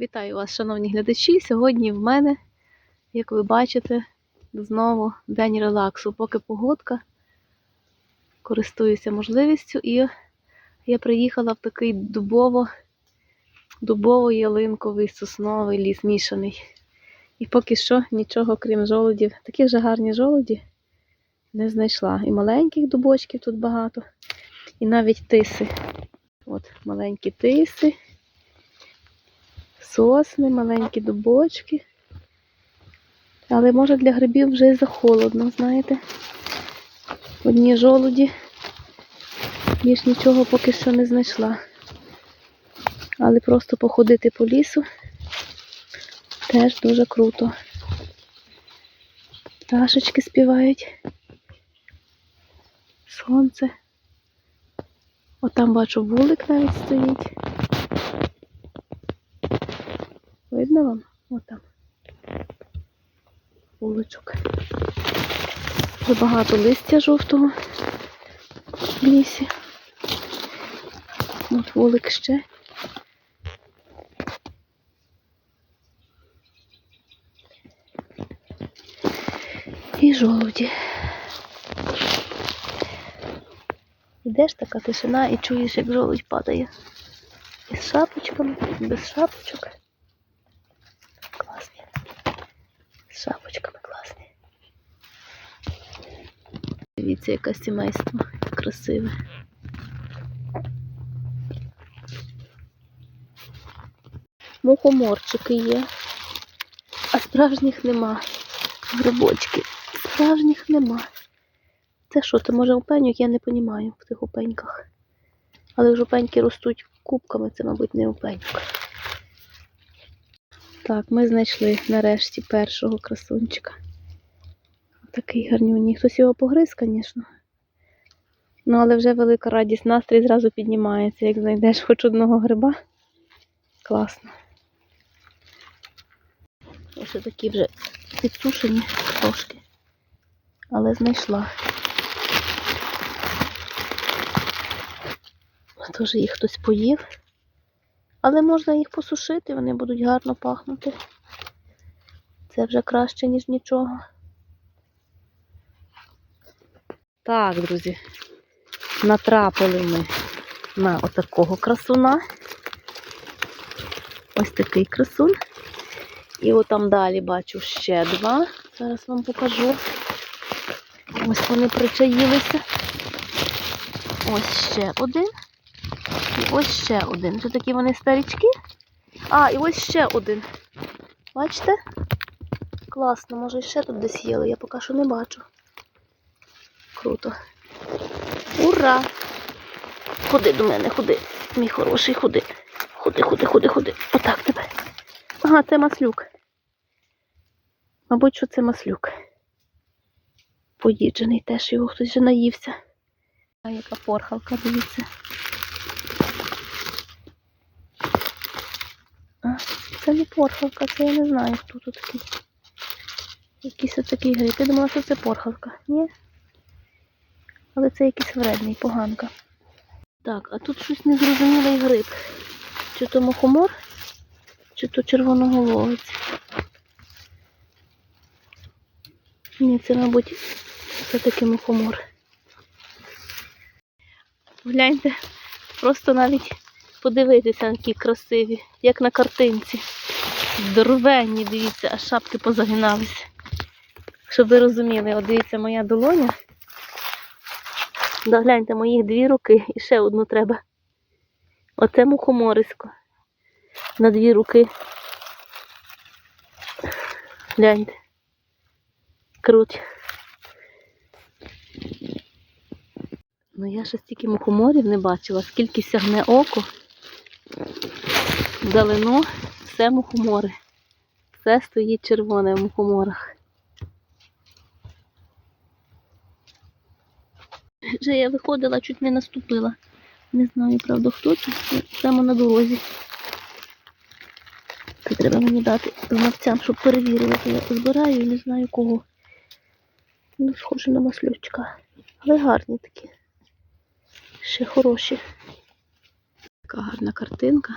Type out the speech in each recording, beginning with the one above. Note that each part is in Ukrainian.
Вітаю вас, шановні глядачі. Сьогодні в мене, як ви бачите, знову день релаксу. Поки погодка, користуюся можливістю і я приїхала в такий дубово, дубово-ялинковий сосновий ліс мішаний. І поки що нічого, крім жолудів, таких же гарні жолуді не знайшла. І маленьких дубочків тут багато, і навіть тиси. От маленькі тиси сосни, маленькі дубочки. Але може для грибів вже і захолодно, знаєте. Одні жолуді. Більш нічого поки що не знайшла. Але просто походити по лісу теж дуже круто. Пташечки співають. Сонце. Отам бачу вулик навіть стоїть. Видно вам? Отам. Вуличок. Вже багато листя жовтого в лісі. От вулик ще. І жолуді. Ідеш така тишина і чуєш, як жолудь падає. Із шапочками, без шапочок. Класні. З шапочками класні. Дивіться, яке сімейство красиве. Мухоморчики є, а справжніх нема. Грибочки. Справжніх нема. Це що, це може опеньок? Я не розумію в тих опеньках. Але ж опеньки ростуть кубками, це, мабуть, не опеньок. Так, ми знайшли нарешті першого красунчика. Такий гарнюній. Хтось його погриз, звісно. Ну, але вже велика радість, настрій зразу піднімається, як знайдеш хоч одного гриба. Класно. Ось такі вже підсушені трошки. Але знайшла. Теж їх хтось поїв. Але можна їх посушити, вони будуть гарно пахнути. Це вже краще, ніж нічого. Так, друзі, натрапили ми на отакого красуна. Ось такий красун. І отам далі бачу ще два. Зараз вам покажу. Ось вони причаїлися. Ось ще один. Ось ще один. Це такі вони старічки. А, і ось ще один. Бачите? Класно, може ще тут десь їли, я поки що не бачу. Круто. Ура! Ходи до мене, ходи, мій хороший, ходи. Ходи, ходи, ходи, ходи. Отак тебе. Ага, це маслюк. Мабуть, що це маслюк. Поїджений теж його хтось вже наївся. А яка порхалка, дивіться. А, це не порхалка, це я не знаю, хто тут такий. Якийсь отакий гриб. Я думала, що це порхалка. Ні? Але це якийсь вредний, поганка. Так, а тут щось незрозумілий гриб. Чи то мухомор, чи то червоноголовець. Ні, це, мабуть, все-таки мухомор. Гляньте, просто навіть подивитися, які красиві, як на картинці. Здоровенні, дивіться, аж шапки позагиналися. Щоб ви розуміли, от дивіться, моя долоня. Да, гляньте, моїх дві руки і ще одну треба. Оце мухоморисько. На дві руки. Гляньте. Круть. Ну я ще стільки мухоморів не бачила, скільки сягне око. Вдалину все мухомори. Все стоїть червоне в мухоморах. Вже я виходила, чуть не наступила. Не знаю, правда, хто. Ну, Прямо на дорозі. Це треба мені дати знавцям, щоб перевірили, я збираю і не знаю кого. Ну, схоже на маслючка. Але гарні такі. Ще хороші. Така гарна картинка.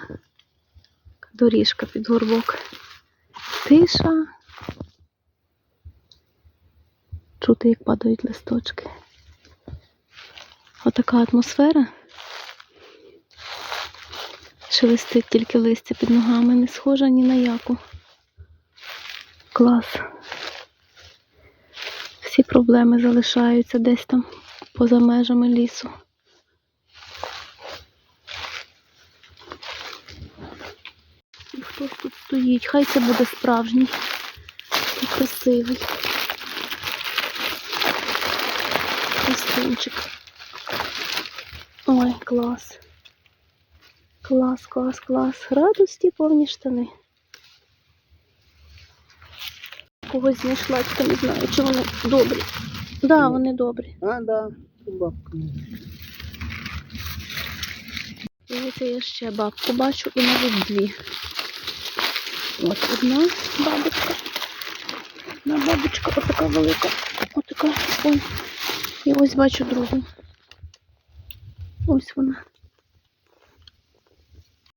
Доріжка під горбок. Тиша. Чути, як падають листочки. Отака атмосфера. Шелестить тільки листя під ногами, не схожа ні на яку. Клас. Всі проблеми залишаються десь там поза межами лісу. І хтось тут стоїть. Хай це буде справжній і красивий. Красунчик. Ой, клас. Клас, клас, клас. Радості повні штани. Когось знайшла, тільки не знаю, чи вони добрі. Так, да, вони добрі. А, да, бабка. Дивіться, я ще бабку бачу і навіть дві. От одна бабочка. Одна бабочка, отака велика. Отака. Ой. І ось бачу другу. Ось вона.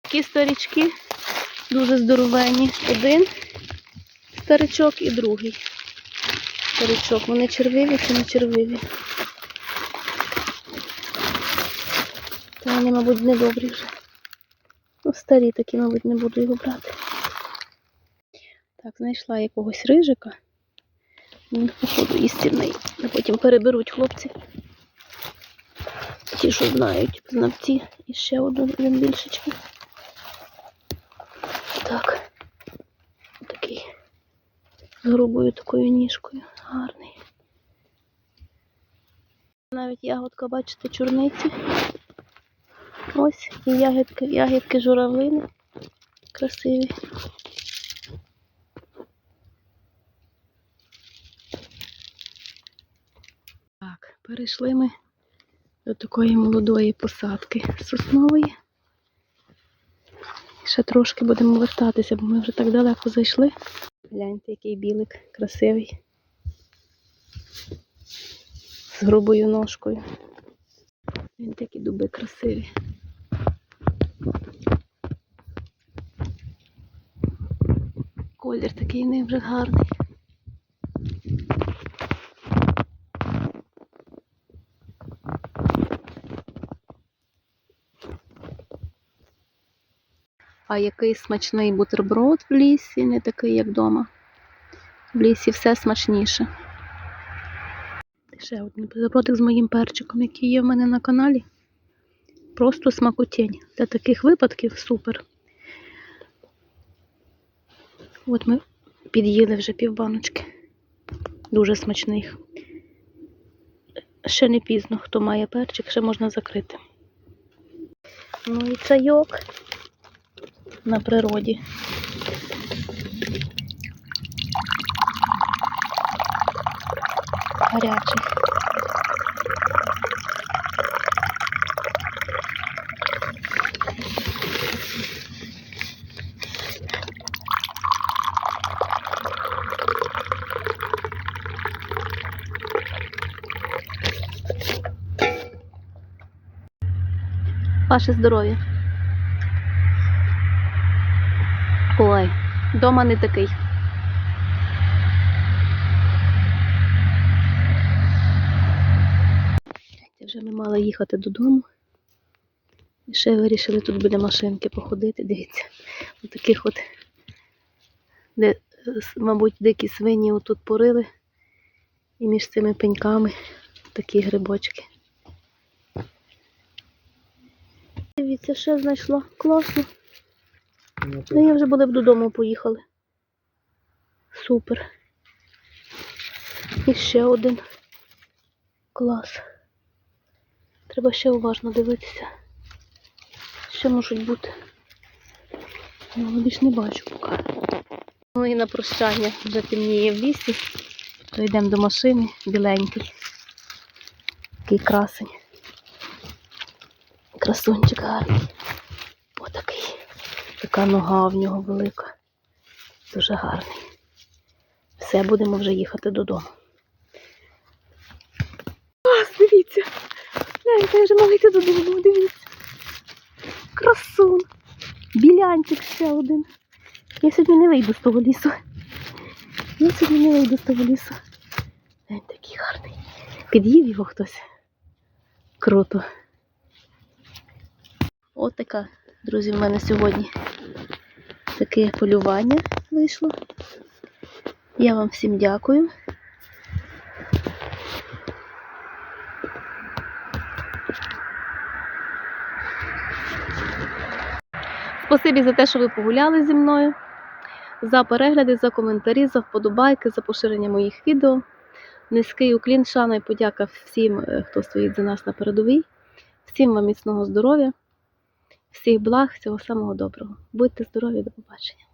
Такі старічки дуже здоровенні. Один старичок і другий старичок. Вони червиві чи не червиві? Та вони, мабуть, не добрі вже. Ну, старі такі, мабуть, не буду його брати. Так, знайшла якогось рижика. Він, походу, істинний. А потім переберуть хлопці. Ті, що знають, знавці. І ще один більшечки. Так. Такий. З грубою такою ніжкою. Гарний. Навіть ягодка, бачите, чорниці. Ось і ягідки, ягідки журавлини. Красиві. Так, перейшли ми до такої молодої посадки соснової. Ще трошки будемо вертатися, бо ми вже так далеко зайшли. Гляньте, який білик красивий. З грубою ножкою. Він такі дуби красиві. Колір такий них вже гарний. А який смачний бутерброд в лісі, не такий, як вдома. В лісі все смачніше. Ще один бутербродик з моїм перчиком, який є в мене на каналі. Просто смакотінь. Для таких випадків супер. От ми під'їли вже півбаночки. Дуже смачних. Ще не пізно, хто має перчик, ще можна закрити. Ну і чайок на природі. Гарячий. Ваше здоров'я. Ой, дома не такий. Вже ми мали їхати додому. І ще вирішили тут біля машинки походити. Дивіться, от таких от, де, мабуть, дикі свині отут порили. І між цими пеньками такі грибочки. Дивіться, ще знайшла. Класно. Ну, я вже були б додому поїхали. Супер. І ще один. Клас. Треба ще уважно дивитися. Ще можуть бути. Ну, більш не бачу поки. Ну і на прощання вже темніє в лісі. То йдемо до машини, біленький. Такий красень. Красунчик гарний. Така нога в нього велика. Дуже гарний. Все, будемо вже їхати додому. Клас, дивіться. Я вже мала йти додому, дивіться. Красун. Білянчик ще один. Я сьогодні не вийду з того лісу. Я сьогодні не вийду з того лісу. Він такий гарний. Під'їв його хтось. Круто. От така, друзі, в мене сьогодні таке полювання вийшло. Я вам всім дякую. Спасибі за те, що ви погуляли зі мною, за перегляди, за коментарі, за вподобайки, за поширення моїх відео. Низький уклін, шана і подяка всім, е, хто стоїть за нас на передовій. Всім вам міцного здоров'я, всіх благ, всього самого доброго. Будьте здорові, до побачення.